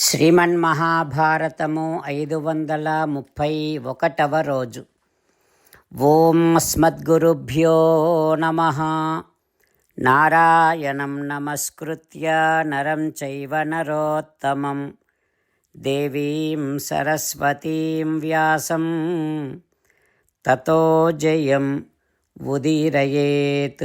శ్రీమన్మహాభారతము ఐదు వందల ముప్పై ఒకటవ రోజు. ఓం అస్మద్గురుభ్యో నమ. నారాయణం నమస్కృత్య నరం చైవ నరోత్తమం. దేవీం సరస్వతీం వ్యాసం. తతో జయం ఉదీరయేత్.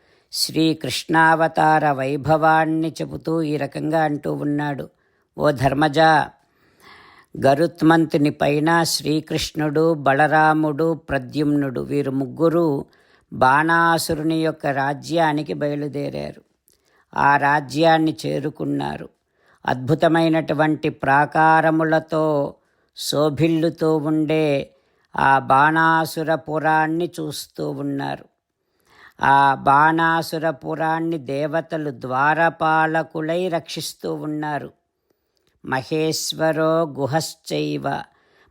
శ్రీకృష్ణావతార వైభవాన్ని చెబుతూ ఈ రకంగా అంటూ ఉన్నాడు. ఓ ధర్మజ గరుత్మంతుని పైన శ్రీకృష్ణుడు బలరాముడు ప్రద్యుమ్నుడు వీరు ముగ్గురు బాణాసురుని యొక్క రాజ్యానికి బయలుదేరారు. ఆ రాజ్యాన్ని చేరుకున్నారు. అద్భుతమైనటువంటి ప్రాకారములతో శోభిల్లుతూ ఉండే ఆ బాణాసురపురాన్ని చూస్తూ ఉన్నారు. ఆ బాణాసురపురాన్ని దేవతలు ద్వారపాలకులై రక్షిస్తూ ఉన్నారు. మహేశ్వరో గుహశ్చైవ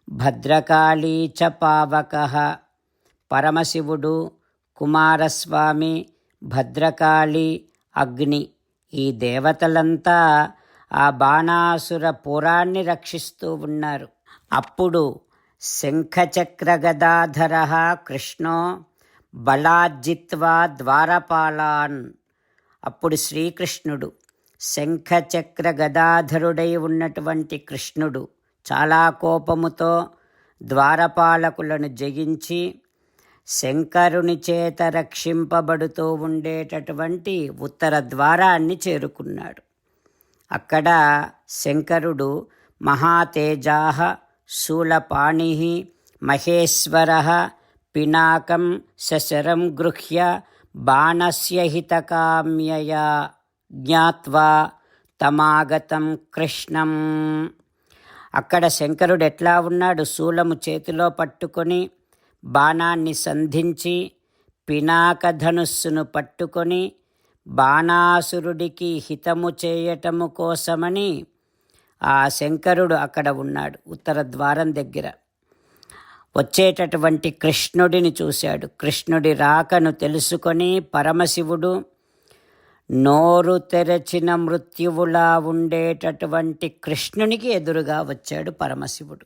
భద్రకాళీ చ పావక పరమశివుడు కుమారస్వామి భద్రకాళి అగ్ని ఈ దేవతలంతా ఆ బాణాసుర పురాన్ని రక్షిస్తూ ఉన్నారు. అప్పుడు శంఖచక్ర గదాధర కృష్ణో బలాజిత్వా ద్వారపాలాన్. అప్పుడు శ్రీకృష్ణుడు శంఖచక్ర గదాధరుడై ఉన్నటువంటి కృష్ణుడు చాలా కోపముతో ద్వారపాలకులను జయించి శంకరుని చేత రక్షింపబడుతూ ఉండేటటువంటి ఉత్తర ద్వారాన్ని చేరుకున్నాడు. అక్కడ శంకరుడు మహాతేజా శూలపాణి మహేశ్వర పినాకం శశరం గృహ్య బాణస్య హితకామ్యయా జ్ఞాత్వా తమాగతం కృష్ణం. అక్కడ శంకరుడు ఎట్లా ఉన్నాడు? శూలము చేతిలో పట్టుకొని బాణాన్ని సంధించి పినాకధనుస్సును పట్టుకొని బాణాసురుడికి హితము చేయటము కోసమని ఆ శంకరుడు అక్కడ ఉన్నాడు ఉత్తర ద్వారం దగ్గర. వచ్చేటటువంటి కృష్ణుడిని చూశాడు. కృష్ణుడి రాకను తెలుసుకొని పరమశివుడు నోరు తెరచిన మృత్యువులా ఉండేటటువంటి కృష్ణునికి ఎదురుగా వచ్చాడు పరమశివుడు.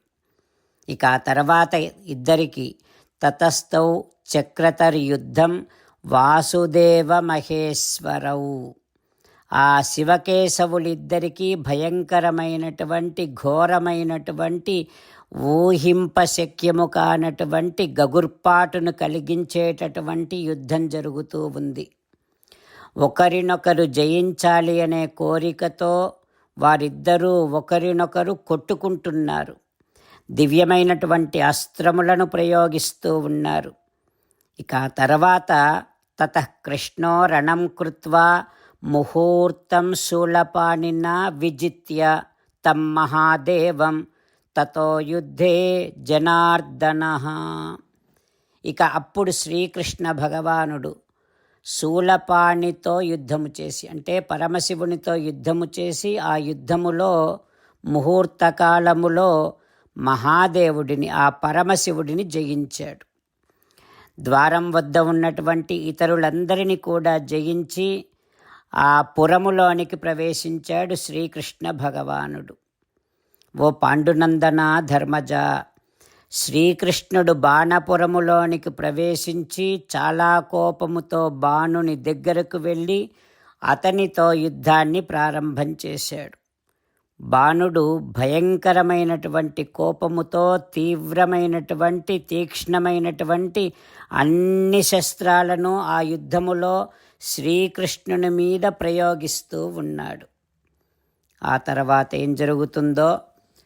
ఇక ఆ తర్వాత ఇద్దరికి తతస్థౌ చక్రతర్ యుద్ధం వాసుదేవ మహేశ్వరవు ఆ శివకేశవులిద్దరికీ భయంకరమైనటువంటి ఘోరమైనటువంటి ఊహింపశక్యము కానటువంటి గగుర్పాటును కలిగించేటటువంటి యుద్ధం జరుగుతూ ఉంది. ఒకరినొకరు జయించాలి అనే కోరికతో వారిద్దరూ ఒకరినొకరు కొట్టుకుంటున్నారు. దివ్యమైనటువంటి అస్త్రములను ప్రయోగిస్తూ ఉన్నారు. ఇక తర్వాత తత కృష్ణో రణం కృత్వా ముహూర్తం శూలపాణిన విజిత్య తం మహాదేవం తతో యుద్ధే జనార్దన. ఇక అప్పుడు శ్రీకృష్ణ భగవానుడు శూలపాణితో యుద్ధము చేసి అంటే పరమశివునితో యుద్ధము చేసి ఆ యుద్ధములో ముహూర్తకాలములో మహాదేవుడిని ఆ పరమశివుడిని జయించాడు. ద్వారం వద్ద ఉన్నటువంటి ఇతరులందరినీ కూడా జయించి ఆ పురములోనికి ప్రవేశించాడు శ్రీకృష్ణ భగవానుడు. ఓ పాండునందన ధర్మజ శ్రీకృష్ణుడు బాణపురములోనికి ప్రవేశించి చాలా కోపముతో బాణుని దగ్గరకు వెళ్ళి అతనితో యుద్ధాన్ని ప్రారంభం చేశాడు. బాణుడు భయంకరమైనటువంటి కోపముతో తీవ్రమైనటువంటి తీక్ష్ణమైనటువంటి అన్ని శస్త్రాలను ఆ యుద్ధములో శ్రీకృష్ణుని మీద ప్రయోగిస్తూ ఉన్నాడు. ఆ తర్వాత ఏం జరుగుతుందో